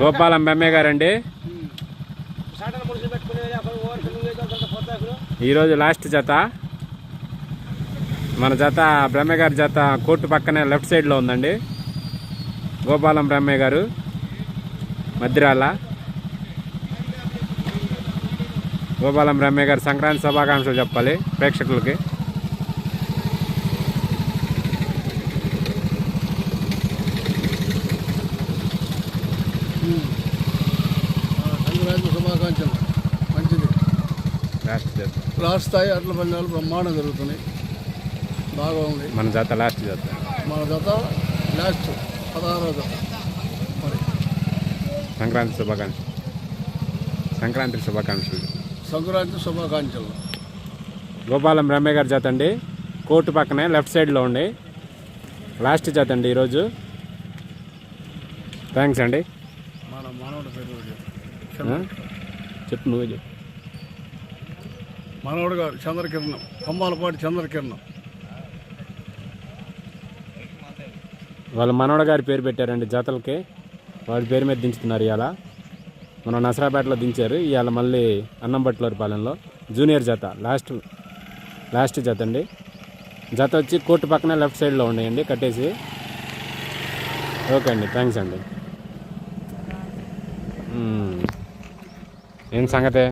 గోపాలం బెమ్మే గారండి. ఈరోజు లాస్ట్ జత. మన జత బ్రహ్మే గారి జత కోర్టు పక్కనే లెఫ్ట్ సైడ్లో ఉందండి. గోపాలం బ్రహ్మే గారు మద్దిరాల. గోపాలం బ్రహ్మే గారు సంక్రాంతి శుభాకాంక్షలు చెప్పాలి ప్రేక్షకులకి సంక్రాంతి శుభాకాంక్షలు మంచిది లాస్ట్ స్థాయి అట్ల పందాలు బ్రహ్మాండం జరుగుతున్నాయి. బాగా ఉంది. మన జత లాస్ట్ జత. మన జత లాస్ట్ పదహారో జత. మరి సంక్రాంతి శుభాకాంక్షలు. సంక్రాంతి శుభాకాంక్షలు. సంక్రాంతి శుభాకాంక్షలు. గోపాలం బ్రహ్మే గారి జత అండి. కోర్టు పక్కనే లెఫ్ట్ సైడ్లో ఉండి లాస్ట్ జత అండి ఈరోజు. థ్యాంక్స్ అండి. మన మనవడు? చెప్పు నువ్వే చెప్పు. మనవడు గారు చంద్రకిరణం కొమ్మాలపాటి చంద్రకిరణం. వాళ్ళ మనవడ గారి పేరు పెట్టారండి జతలకి వాడి పేరు మీద దించుతున్నారు ఇవాళ మన నసరాపేటలో దించారు. ఇవాళ మళ్ళీ అన్నంబట్లూరు పాలెంలో. జూనియర్ జత లాస్ట్ లాస్ట్ జత అండి. జత వచ్చి కోర్టు పక్కన లెఫ్ట్ సైడ్లో ఉండేయండి కట్టేసి. ఓకే అండి థ్యాంక్స్ అండి. ఏం సంగతే?